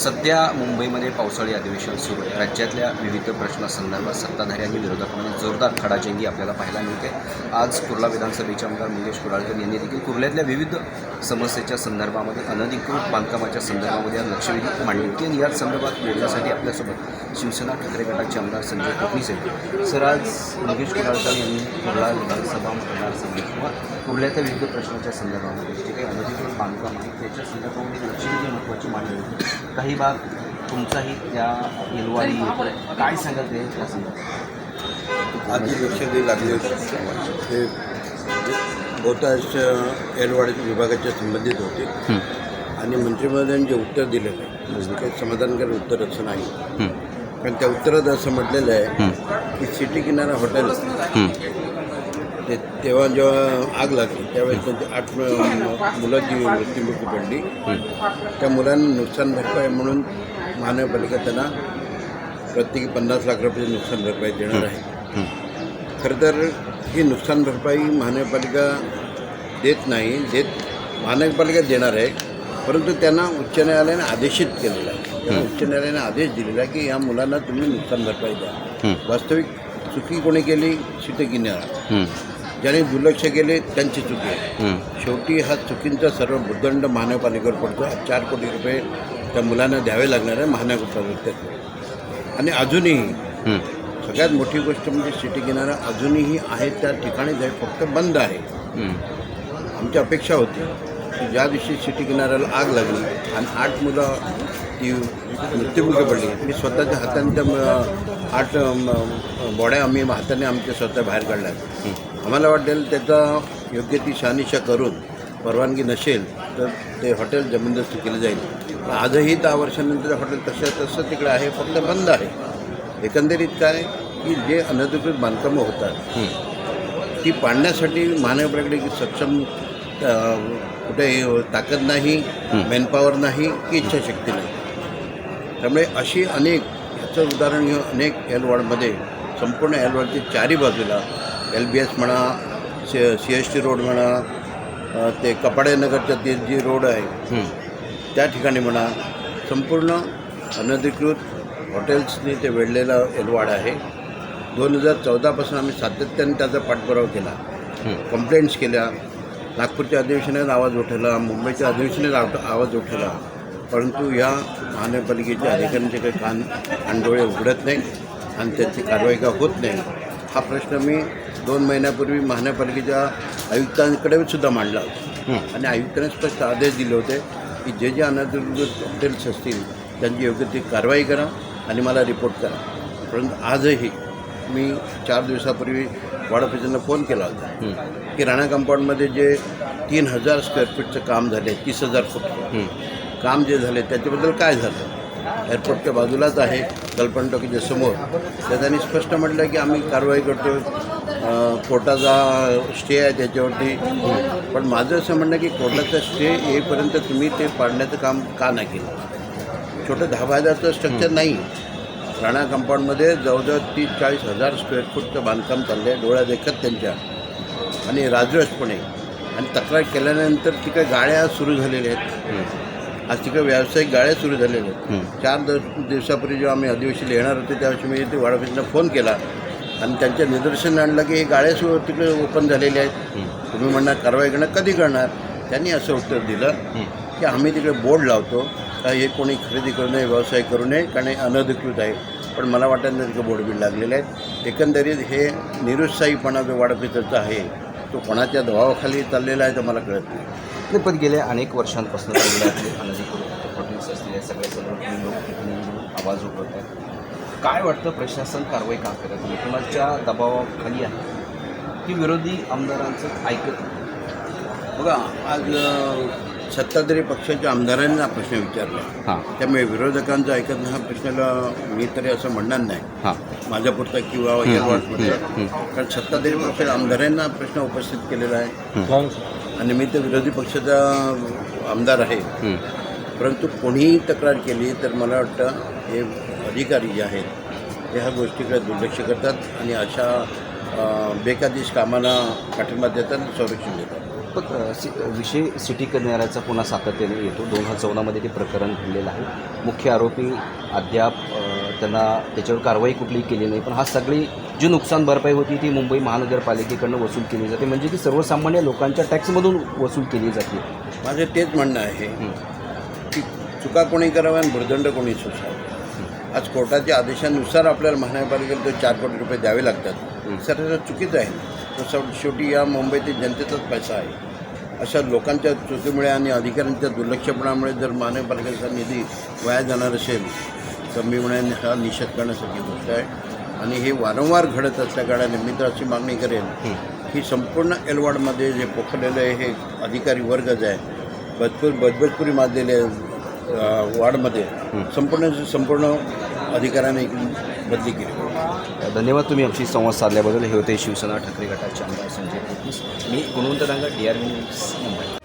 सध्या मुंबईमध्ये पावसाळी अधिवेशन सुरू आहे. राज्यातल्या विविध प्रश्नासंदर्भात सत्ताधारी आणि विरोधकांमध्ये जोरदार खडाजंगी आपल्याला पाहायला मिळते. आज कुर्ला विधानसभेचे आमदार मंगेश कुडाळकर यांनी देखील कुर्ल्यातल्या विविध समस्येच्या संदर्भामध्ये अनधिकृत बांधकामाच्या संदर्भामध्ये आज लक्षवेधी मांडली होती आणि याच संदर्भात बोलण्यासाठी आपल्यासोबत शिवसेना ठाकरे गटाचे आमदार संजय आहेत. सर आज मंगेश कुडाळकर यांनी कुर्ला विधानसभा मतदारसंघ किंवा कुर्ल्याच्या विविध प्रश्नाच्या संदर्भामध्ये जे काही अनधिकृत बांधकाम आहे त्याच्या संदर्भामध्ये लक्षवेधी महत्त्वाची मांडली होती काही भाग तुमचाही या येलवाडी काय सांगत आहे त्या संदर्भात. आधी लक्षात लागले ते बहुतांश एलवाडी विभागाच्या संबंधित होते. आणि मंत्रिमंडळाने जे उत्तर दिलेलं आहे काही समाधानकारक उत्तर असं नाही. कारण त्या उत्तरात असं म्हटलेलं आहे की सिटी किनारा हॉटेल ते तेव्हा जेव्हा आग लागली त्यावेळेस त्यांची आठ मुलांची मृत्युमुखी पडली. त्या मुलांना नुकसान भरपाई म्हणून महानगरपालिका त्यांना प्रत्येकी पन्नास लाख रुपये नुकसान भरपाई देणार आहे. खरं तर ही नुकसान भरपाई महानगरपालिका देत नाही देत महानगरपालिका देणार आहे परंतु त्यांना उच्च न्यायालयाने आदेशित केलेलं आहे. उच्च न्यायालयाने आदेश दिलेला आहे की या मुलांना तुम्ही नुकसान भरपाई द्या. वास्तविक चुकी कोणी केली? किनारा ज्याने दुर्लक्ष केले त्यांची चुकी आहे. शेवटी हा चुकींचा सर्व भूदंड महानगरपालिकेवर पडतो. चार कोटी रुपये त्या मुलांना द्यावे लागणार आहे महानगरपालिकेत आणि अजूनही सगळ्यात मोठी गोष्ट म्हणजे सिटी किनारा अजूनही आहे त्या ठिकाणीच आहे फक्त बंद आहे. आमची अपेक्षा होती. की ज्या दिवशी सिटी किनाऱ्याला आग लागली आणि आठ मुलं ती मृत्युमुखी पडली मी स्वतःच्या हाताने त्या म- आठ म- बॉड्या आम्ही हाताने आमच्या स्वतः बाहेर काढल्या. आम्हाला वाटेल त्याचा योग्य ती शहानिशा करून परवानगी नसेल तर ते हॉटेल जबरदस्ती केलं जाईल. आजही दहा वर्षानंतर हॉटेल तसं तसं तिकडे आहे फक्त बंद आहे. एकंदरीत काय की जे अनधिकृत बांधकामं होतात ती पाडण्यासाठी महानगरपालिकेची सक्षम कुठे ताकद नाही मॅनपॉवर नाही की इच्छाशक्ती नाही. त्यामुळे अशी अनेक याचं उदाहरण घेऊन अनेक एलवाडमध्ये संपूर्ण एलवाडच्या चारी बाजूला एल बी एस म्हणा C C S T road म्हणा ते कपाडेनगरच्या ते जी रोड आहे त्या ठिकाणी म्हणा संपूर्ण अनधिकृत हॉटेल्सनी ते वेढलेला एलवाड आहे. दोन हजार चौदापासून आम्ही सातत्याने त्याचा पाठपुरावा केला. कंप्लेंट्स केल्या. नागपूरच्या अधिवेशनात आवाज उठवला मुंबईच्या अधिवेशनात आव- आवाज उठवला. परंतु या महानगरपालिकेच्या अधिकाऱ्यांचे काही कान कानडोळे उघडत नाही आणि त्यांची कारवाई का होत नाही हा प्रश्न मी दोन महिन्यापूर्वी महानगरपालिकेच्या आयुक्तांकडे सुद्धा मांडला होता. आणि आयुक्तांनी स्पष्ट आदेश दिले होते की जे जे अनधिकृत हॉटेल्स असतील त्यांची योग्य ती कारवाई करा आणि मला रिपोर्ट करा. परंतु आजही मी चार दिवसापूर्वी वाडापिजांना फोन केला होता. की राणा कंपाऊंडमध्ये जे तीन हजार स्क्वेअर फीटचं काम झाले तीस हजार फूट. काम जे झाले त्याच्याबद्दल काय झालं? एअरपोर्टच्या बाजूलाच आहे कल्पना टॉकीच्या समोर. तर त्यांनी स्पष्ट म्हटलं की आम्ही कारवाई करतो कोर्टाचा स्टे आहे त्याच्यावरती. पण माझं असं म्हणणं की कोर्टाचा स्टे येईपर्यंत तुम्ही ते पाडण्याचं काम का नाही केलं? छोटं दहा बाजारचं स्ट्रक्चर नाही. राणा कंपाऊंडमध्ये जवळजवळ तीस चाळीस हजार स्क्वेअर फूटचं बांधकाम चाललं आहे डोळ्या देखत त्यांच्या. आणि राजरोसपणे आणि तक्रार केल्यानंतर तिकडे गाड्या सुरू झालेल्या आहेत. आज तिकडे व्यावसायिक गाड्या सुरू झालेल्या आहेत. चार दिवस दिवसापूर्वी जेव्हा आम्ही अधिवेशनाला येणार होते त्यावेळी मी ते वाडापिसला फोन केला. आणि त्यांच्या निदर्शन आणलं की हे गाड्या सु तिकडे ओपन झालेल्या आहेत. तुम्ही म्हणणार कारवाई करणार कधी करणार? त्यांनी असं उत्तर दिलं की आम्ही तिकडे बोर्ड लावतो. का हे कोणी खरेदी करू नये व्यवसाय करू नये कारण हे अनधिकृत आहे. पण मला वाटत तिकडे बोर्ड बिल लागलेले आहेत. एकंदरीत हे निरुत्साहीपणा जो वाढपिताचा आहे तो कोणाच्या दबावाखाली चाललेला आहे तर मला कळत नाही. नाही पण गेल्या अनेक वर्षांपासून कुर्ल्यातले अनधिकृत हॉटेल्स असतील या सगळ्या सर्व लोक आवाज उठवत आहेत. काय वाटतं प्रशासन कारवाई का करत नाही कुणाच्या दबावाखाली आहे? की विरोधी आमदारांचं ऐकत बघा आज सत्ताधारी पक्षाच्या आमदारांनी हा प्रश्न विचारला. हां. त्यामुळे विरोधकांचं ऐकत नाही हा प्रश्नाला मी तरी असं म्हणणार नाही. हां. माझ्या पुरता किंवा कारण सत्ताधारी पक्षाच्या आमदारांना हा प्रश्न उपस्थित केलेला आहे. आणि मी तर विरोधी पक्षाचा आमदार आहे. परंतु कोणीही तक्रार केली तर मला वाटतं हे अधिकारी जे आहेत हे ह्या गोष्टीकडे दुर्लक्ष करतात आणि अशा अ, बेकायदेशीर कामाला पाठिंबा देतात संरक्षण देतात. पण सि विषय सिटी करणाऱ्याचा पुन्हा सातत्याने येतो. दोन हजार चौदामध्ये ते प्रकरण घडलेलं आहे. मुख्य आरोपी अद्याप त्यांना त्याच्यावर कारवाई कुठलीही केली नाही. पण हा सगळी जी नुकसान भरपाई होती ती मुंबई महानगरपालिकेकडनं वसूल केली जाते. म्हणजे ती सर्वसामान्य लोकांच्या टॅक्समधून वसूल केली जाते. माझं तेच म्हणणं आहे. की चुका कोणी कराव्या आणि भुर्दंड कोणी सोसावा? आज कोर्टाच्या आदेशानुसार आपल्याला महानगरपालिकेला तो चार कोटी रुपये द्यावे लागतात. सर चुकीचं आहे. तो शेव- शेवटी या मुंबईतील जनतेचाच पैसा आहे. अशा लोकांच्या चुकीमुळे आणि अधिकाऱ्यांच्या दुर्लक्षपणामुळे जर महानगरपालिकेचा निधी वाया जाणार असेल तर मी म्हणेन हा निषेध करण्यासारखी गोष्ट आहे. आणि हे वारंवार घडत असल्या कारणाने मी तर अशी मागणी करेन की संपूर्ण एलवाडमध्ये जे पोखरलेलं आहे हे अधिकारी वर्ग जे आहे बदपूर बदबतपुरी माजलेले वार्डमध्ये संपूर्ण संपूर्ण अधिकाऱ्याने बदली केली. धन्यवाद तुम्ही आमची संवाद साधल्याबद्दल. हे होते शिवसेना ठाकरे गटाचे आमदार संजय देशमुख मी गुणवंत डांगर डी आर न्यूज मुंबई.